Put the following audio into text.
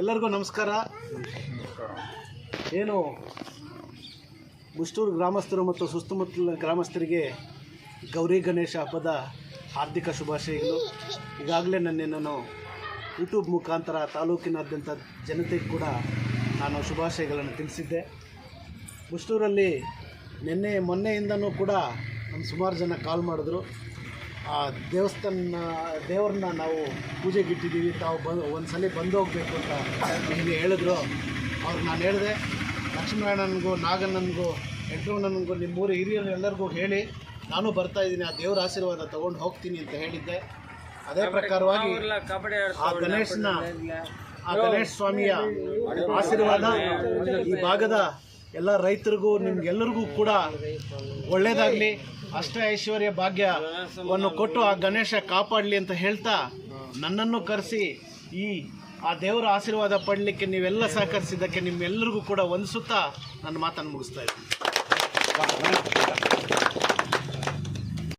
ಎಲ್ಲರಿಗೂ ನಮಸ್ಕಾರ. ಏನು ಮುಷ್ಟೂರು ಗ್ರಾಮಸ್ಥರು ಮತ್ತು ಸುತ್ತಮುತ್ತಲಿನ ಗ್ರಾಮಸ್ಥರಿಗೆ ಗೌರಿ ಗಣೇಶ ಹಬ್ಬದ ಹಾರ್ದಿಕ ಶುಭಾಶಯಗಳು. ಈಗಾಗಲೇ ನನ್ನ ನಾನು ಯೂಟ್ಯೂಬ್ ಮುಖಾಂತರ ತಾಲೂಕಿನಾದ್ಯಂತ ಜನತೆಗೆ ಕೂಡ ನಾನು ಶುಭಾಶಯಗಳನ್ನು ತಿಳಿಸಿದ್ದೆ. ಮುಷ್ಟೂರಲ್ಲಿ ನಿನ್ನೆ ಮೊನ್ನೆಯಿಂದನೂ ಕೂಡ ನಮ್ಮ ಸುಮಾರು ಜನ ಕಾಲ್ ಮಾಡಿದ್ರು. ಆ ದೇವಸ್ಥಾನ ದೇವ್ರನ್ನ ನಾವು ಪೂಜೆಗೆ ಇಟ್ಟಿದ್ದೀವಿ ತಾವು ಬಂದು ಒಂದು ಸಲ ಬಂದು ಹೋಗಬೇಕು ಅಂತ ನಿಮಗೆ ಹೇಳಿದ್ರು ಅವ್ರು ನಾನು ಹೇಳಿದೆ ಲಕ್ಷ್ಮೀನಾರಾಯಣನಿಗೂ ನಾಗಣ್ಣನಿಗೂ ವೆಂಕಟರಮಣನಿಗೂ ನಿಮ್ಮೂರು ಹಿರಿಯರು ಎಲ್ಲರಿಗೂ ಹೇಳಿ ನಾನು ಬರ್ತಾ ಇದ್ದೀನಿ ಆ ದೇವರ ಆಶೀರ್ವಾದ ತೊಗೊಂಡು ಹೋಗ್ತೀನಿ ಅಂತ ಹೇಳಿದ್ದೆ ಅದೇ ಪ್ರಕಾರವಾಗಿ ಆ ಗಣೇಶನ ಆ ಗಣೇಶ ಸ್ವಾಮಿಯ ಆಶೀರ್ವಾದ ಈ ಭಾಗದ ಎಲ್ಲ ರೈತರಿಗೂ, ನಿಮ್ಗೆಲ್ಲರಿಗೂ ಕೂಡ ಒಳ್ಳೇದಾಗ್ಲಿ. ಅಷ್ಟ ಐಶ್ವರ್ಯ ಭಾಗ್ಯವನ್ನು ಕೊಟ್ಟು ಆ ಗಣೇಶ ಕಾಪಾಡಲಿ ಅಂತ ಹೇಳ್ತಾ ನನ್ನನ್ನು ಕರೆಸಿ ಈ, ಆ ದೇವರ ಆಶೀರ್ವಾದ ಪಡಲಿಕ್ಕೆ ನೀವೆಲ್ಲ ಸಹಕರಿಸಿದ್ದಕ್ಕೆ ನಿಮ್ಮೆಲ್ಲರಿಗೂ ಕೂಡ ವಂದಿಸುತ್ತಾ ನನ್ನ ಮಾತನ್ನು ಮುಗಿಸ್ತಾ ಇದ್ದೀನಿ.